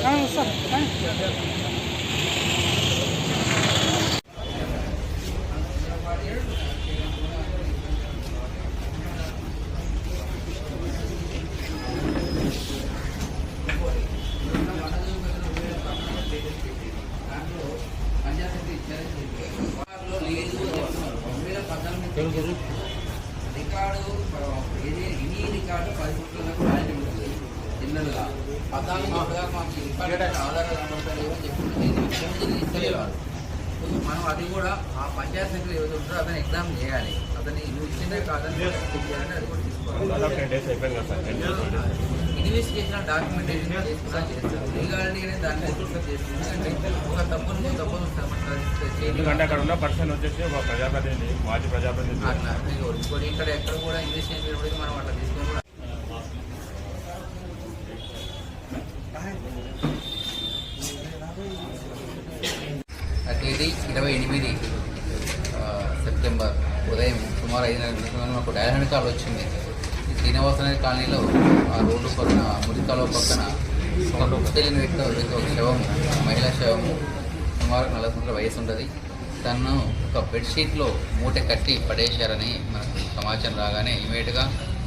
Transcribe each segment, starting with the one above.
Jangan పద్నాలుగు ఫుట్లుగా మాకు record ఆధారాలు కనబడతలేవు అని చెప్పి ఇస్తలేరు మనం అది కూడా ఆ పంచాయత్ సెక్రటరీ ఏదైతే ఉంటారో అతను ఎగ్జామ్ చేయాలి. అతన్ని నువ్వు ఇచ్చిందే కాదని చేయాలంటే అది కూడా తీసుకోవాలి. ఇన్వెస్టిగేషన్ డాక్యుమెంటేషన్ చేసుకున్నా చేస్తారు. లీగాలిటీ అనేది దాన్ని ఎక్స్ప్రెస్ చేస్తుంది. ఎందుకంటే ఒక తప్పును తప్పును ఎందుకంటే అక్కడ ఉన్న పర్సన్ వచ్చేసి ఒక ప్రజాప్రతినిధి మాజీ ప్రజాప్రతినిధి. అట్లా. ఇక్కడ ఎక్కడ కూడా ఇన్వెస్టిగేషన్ మనం అట్లా తేదీ ఇరవై ఎనిమిది సెప్టెంబర్ ఉదయం సుమారు ఐదున్నర నిమిషాలు మాకు డైలాండ్ కాల్ వచ్చింది. ఈ శ్రీనివాస కాలనీలో ఆ రోడ్డు పక్కన మురికాలో పక్కన ఒక తెలియని వ్యక్తి ఒక శవము మహిళా శవము సుమారు నలభై సంవత్సరాల వయసు ఉంటుంది. తను ఒక బెడ్షీట్లో మూట కట్టి పడేశారని మనకు సమాచారం రాగానే ఇమీడియట్గా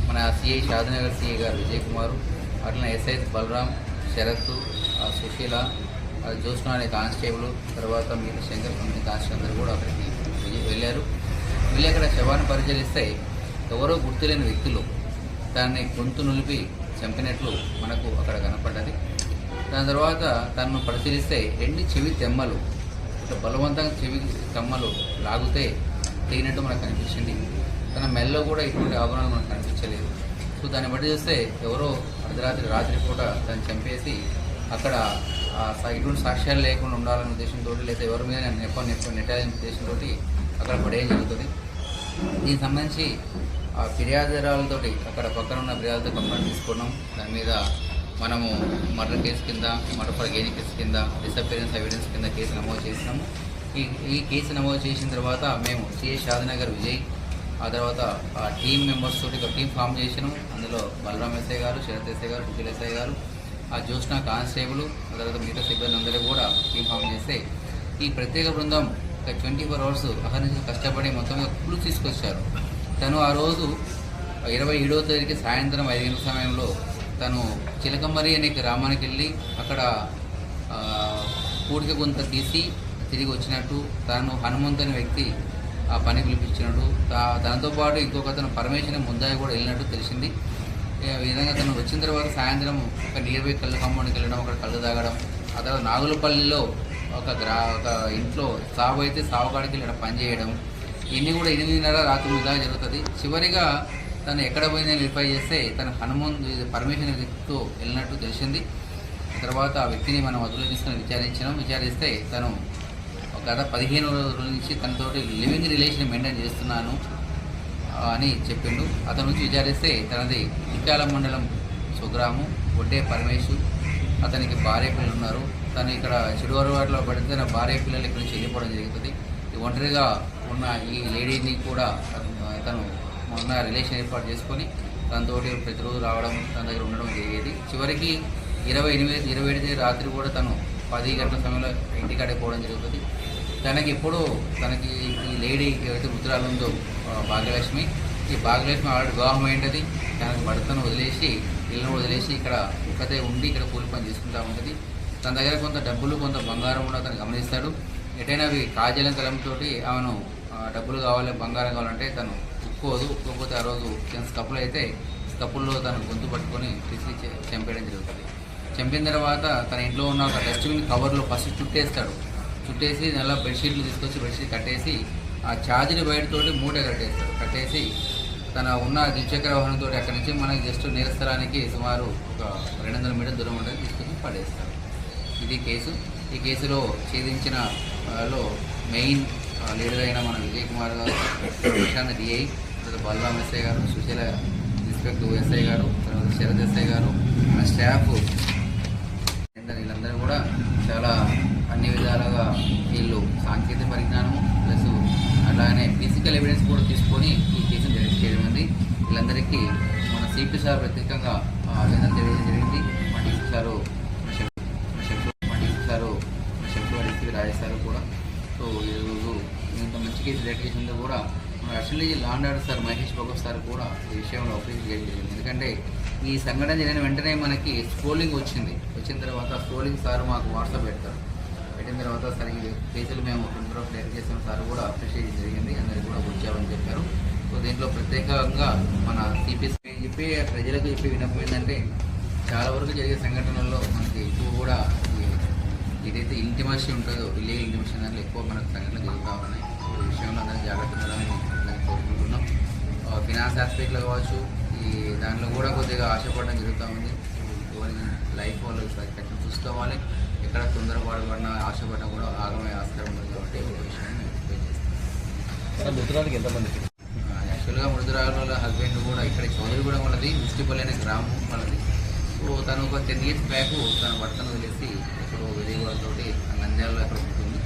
మన సిఐ షాదనగర్ సిఐ గారు విజయ్ కుమార్ అట్లనే ఎస్ఐ బలరాం శరత్ ఆ సుశీల ఆ జ్యోత్స్న అనే కానిస్టేబుల్ తర్వాత మీరు శంకర్ కంపెనీ కానిస్టేబుల్ అందరూ కూడా అక్కడికి వెళ్ళారు. వెళ్ళి అక్కడ శవాన్ని పరిశీలిస్తే ఎవరో గుర్తులేని వ్యక్తులు దాన్ని గొంతు నులిపి చంపినట్లు మనకు అక్కడ కనపడ్డది. దాని తర్వాత తనను పరిశీలిస్తే రెండు చెవి తెమ్మలు ఇట్లా బలవంతంగా చెవి తెమ్మలు లాగితే తెగినట్టు మనకు కనిపించింది. తన మెల్లో కూడా ఎటువంటి ఆభరణాలు మనకు కనిపించలేదు. సో దాన్ని బట్టి చూస్తే ఎవరో అర్ధరాత్రి రాత్రి పూట దాన్ని చంపేసి అక్కడ ఆ ఎటువంటి సాక్ష్యాలు లేకుండా ఉండాలనే ఉద్దేశంతో లేదా ఎవరి మీద నెప్ప నెప్ప నెట్టాలనే ఉద్దేశంతో అక్కడ పడేయం జరుగుతుంది. దీనికి సంబంధించి ఆ ఫిర్యాదురాలతో అక్కడ పక్కన ఉన్న ఫిర్యాదుతో కంప్లైంట్ తీసుకున్నాం. దాని మీద మనము మర్డర్ కేసు కింద మర్డర్ ఫర్ గేని కేసు కింద డిసపీరెన్స్ ఎవిడెన్స్ కింద కేసు నమోదు చేసినాము. ఈ ఈ కేసు నమోదు చేసిన తర్వాత మేము సిఎస్ షాదనగర్ విజయ్ ఆ తర్వాత ఆ టీం మెంబర్స్ తోటి ఒక టీం ఫామ్ చేసినాం. అందులో బలరామ్ ఎస్ఐ గారు శరత్ ఎస్ఐ గారు సుఖిల్ ఎస్ఐ గారు ఆ జ్యోత్స్న కానిస్టేబుల్ ఆ తర్వాత మిగతా సిబ్బంది అందరూ కూడా టీం ఫామ్ చేస్తే ఈ ప్రత్యేక బృందం ఒక ట్వంటీ ఫోర్ అవర్స్ అహర్నిశలు కష్టపడి మొత్తం క్లూ తీసుకొచ్చారు. తను ఆ రోజు ఇరవై ఏడవ తేదీకి సాయంత్రం ఐదు గంటల సమయంలో తను చిలకమరి అనే గ్రామానికి వెళ్ళి అక్కడ ఆ, పూడిక గుంత తీసి తిరిగి వచ్చినట్టు తను హనుమంత్ అనే వ్యక్తి ఆ పని పిలిపించినట్టు దాంతోపాటు ఇంకొక అతను పరమేశ్వరి ముద్దాయి కూడా వెళ్ళినట్టు తెలిసింది. ఈ విధంగా తను వచ్చిన తర్వాత సాయంత్రం ఒక నియర్ బై కళ్ళు కాంపౌండ్కి వెళ్ళడం అక్కడ కళ్ళు తాగడం ఆ తర్వాత నాగులపల్లిలో ఒక గ్రా ఒక ఇంట్లో సాగు అయితే సాగుకాడికి వెళ్ళి పని చేయడం ఇన్ని కూడా ఎనిమిదిన్నర రాత్రి ఇలా జరుగుతుంది. చివరిగా తను ఎక్కడ పోయినా వెరిఫై చేస్తే తన హనుమాన్ పర్మిషన్ వ్యక్తితో వెళ్ళినట్టు తెలిసింది. తర్వాత ఆ వ్యక్తిని మనం అదుపులో తీసుకుని విచారిస్తే తను గత పదిహేను రోజుల నుంచి తనతోటి లివింగ్ రిలేషన్ మెయింటైన్ చేస్తున్నాను అని చెప్పిండు. అతని నుంచి విచారిస్తే తనది ఇక్కాల మండలం సుగ్రాము ఒడ్డే పరమేశు అతనికి భార్య పిల్లలు ఉన్నారు. తను ఇక్కడ చెడువరవాడలో పడితే తన భార్య పిల్లలు ఇక్కడ నుంచి వెళ్ళిపోవడం జరుగుతుంది. ఒంటరిగా ఉన్న ఈ లేడీని కూడా తను- తను మొన్న రిలేషన్ ఏర్పాటు చేసుకొని తనతోటి ప్రతిరోజు రావడం తన దగ్గర ఉండడం జరిగేది. చివరికి ఇరవై ఎనిమిది ఇరవై ఎనిమిది రాత్రి కూడా తను పది గంటల సమయంలో ఇంటికాడే పోవడం జరుగుతుంది. తనకి ఎప్పుడు తనకి ఈ లేడీ ఏదైతే ముద్రాలు ఉందో భాగ్యలక్ష్మి ఈ భాగ్యలక్ష్మి ఆల్రెడీ వివాహం ఏంటది తనకి భర్తను వదిలేసి ఇళ్ళను వదిలేసి ఇక్కడ ఒక్కతే ఉండి ఇక్కడ కూలి పని చేసుకుంటా ఉంటుంది. తన దగ్గర కొంత డబ్బులు కొంత బంగారం కూడా తను గమనిస్తాడు. ఎటైనా అవి కాజలం తలంతో ఆమెను డబ్బులు కావాలి బంగారం కావాలంటే తను ఒప్పుకోదు ఒప్పుకోకపోతే ఆ రోజు తన స్కప్పులు అయితే స్కప్పుల్లో తను గొంతు పట్టుకొని తీసి చంపేయడం జరుగుతుంది. చంపిన తర్వాత తన ఇంట్లో ఉన్న ఒక డస్ట్బిన్ కవర్లో ఫస్ట్ చుట్టేస్తాడు. చుట్టేసి నల్ల బెడ్షీట్లు తీసుకొచ్చి బెడ్షీట్ కట్టేసి ఆ ఛార్జీని బయటతోటి మూట కట్టేస్తాడు. కట్టేసి తన ఉన్న ద్విచక్ర వాహనంతో అక్కడి నుంచి మనకి జస్ట్ నేరస్థలానికి సుమారు ఒక రెండు వందల మీటర్ దూరం ఉంటుంది తీసుకొని పడేస్తాడు. ఇది కేసు. ఈ కేసులో ఛేదించిన లో మెయిన్ లీడర్ అయిన మన విజయ్ కుమార్ గారు ప్రశాంత్ డిఐ తర్వాత బల్రామ్ ఎస్ఐ గారు సుశీల ఇన్స్పెక్టర్ ఎస్ఐ గారు తర్వాత శరద్ ఎస్ఐ గారు మన స్టాఫ్ కూడా చాలా అన్ని విధాలుగా వీళ్ళు సాంకేతిక పరిజ్ఞానం ప్లస్ అలానే ఫిజికల్ ఎవిడెన్స్ కూడా తీసుకొని ఈ కేసును జడ్జ్ చేయడం ఉంది వీళ్ళందరికీ మన సిపి సార్ ప్రత్యేకంగా అభినందన తెలియజేయడం జరిగింది. మా డీసీ సార్ మా డీసీ సార్ మా శంకర్ డీసీ రాజేశారు కూడా. సో ఈరోజు ఇంత మంచి కేసు జడ్జ్ చేసిందో కూడా మన actually law and order sir Mahesh Babu sir కూడా ఈ విషయంలో అప్రిషియేట్ చేయడం జరిగింది ఎందుకంటే ఈ సంఘటన జరిగిన వెంటనే మనకి స్క్రోలింగ్ వచ్చింది. వచ్చిన తర్వాత స్క్రోలింగ్ సార్ మాకు వాట్సాప్ పెడతారు. పెట్టిన తర్వాత సార్ ఈ కేసులు మేము ట్వంటీ క్లియర్ చేసిన సార్ కూడా అప్రిషియేట్ చేయడం జరిగింది. అందరికి కూడా వచ్చామని చెప్పారు. సో దీంట్లో ప్రత్యేకంగా మన సిపిఎస్ చెప్పి ప్రజలకు చెప్పి వినకపోయిందంటే ఏంటంటే చాలా వరకు జరిగే సంఘటనల్లో మనకి ఎక్కువ కూడా ఏదైతే ఇంటిమర్సీ ఉంటుందో ఇల్లీగల్ ఇంటిమర్సీ దాంట్లో ఎక్కువ మనకు సంఘటనలు జరుగుతూ ఉన్నాయి. ఈ విషయంలో అందరూ జాగ్రత్త ఉండాలని నేను కోరుకుంటున్నాం ఫినాన్స్ ఆస్పెక్ట్లో కావచ్చు ఈ దాంట్లో కూడా కొద్దిగా ఆశపడడం జరుగుతూ ఉంది. లైఫ్ వాళ్ళు ఖచ్చితంగా చూసుకోవాలి. ఎక్కడ తొందరపాటు పడినా ఆశపడినా కూడా ఆగమే ఆస్కారం ఉంది కాబట్టి ఒక విషయాన్ని ఎక్స్ప్లెయిన్ చేస్తాం మృతురానికి ఎంతమంది యాక్చువల్గా మృదురాల వాళ్ళ హస్బెండ్ కూడా ఇక్కడ చౌదరిగూడెం వాళ్ళది ముస్టిపల్లి అనే గ్రామం వాళ్ళది. సో తను ఒక టెన్ ఇయర్స్ బ్యాక్ తన భర్తను వదిలేసి ఎక్కడో విజయవాడతోటి నంద్యాలలో ఎక్కడ ఉంటుంది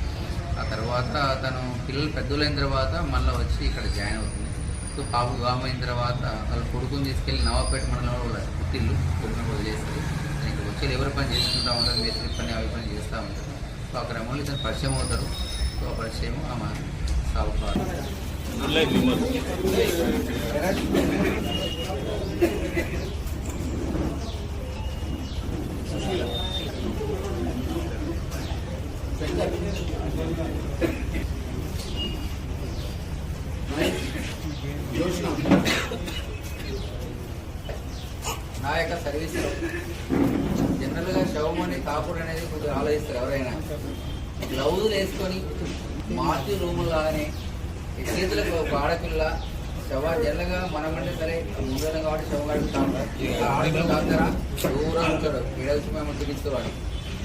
ఆ తర్వాత తను పిల్లలు పెద్దలైన తర్వాత మళ్ళీ వచ్చి ఇక్కడ జాయిన్ అవుతుంది. సో పాప వివాహం అయిన తర్వాత వాళ్ళ కొడుకుని తీసుకెళ్ళి నవాపేట మండలంలో వాళ్ళ పుట్టిల్లు కొడుకుని వదిలేస్తారు ఇక్కడ వచ్చి ఎవరి పని చేసుకుంటా ఉంటారు మేస్త్రి పని అవి పని చేస్తూ ఉంటారు. సో ఆ క్రమంలో ఇతను పరిచయం అవుతారు. సో ఆ పరిచయం ఆమె సాగు Thank you. సర్వీస్లో జనరల్గా అని కాపుడు అనేది కొంచెం ఆలోచిస్తారు ఎవరైనా. గ్లౌజులు వేసుకొని మార్చి రూములు లాగానే చేతులకు ఒక ఆడపిల్ల శవ జనరల్గా మనమంటే సరే ముందర కాబట్టి శవం ఆడపిల్ల దగ్గర దూరం ఉంటాడు ఏడవచ్చి మేము చూపిస్తున్నాడు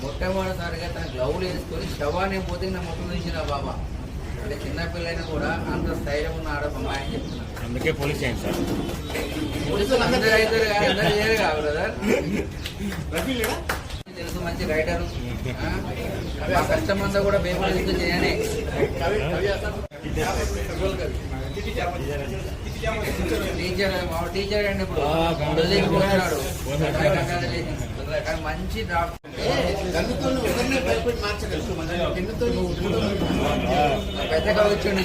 మొట్టమొదటిసారిగా తన గ్లౌలు వేసుకొని శవాన్ని పోతే నా ముఖం నుంచి నా బాబా. అంటే చిన్నపిల్లైనా కూడా అంత స్థైర్యం ఉన్న ఆడ అమ్మాయి అని చెప్తున్నాను అందుకే పోలీస్ అయింది సార్. తెలుసు మంచి రైటర్ ఆ? కష్టం అంతా కూడా చేయనే టీచర్. మా టీచర్ అండి ఇప్పుడు. వదిలేసిపోతున్నాడు కానీ మంచి డాక్టర్ పెద్దగా వచ్చండి.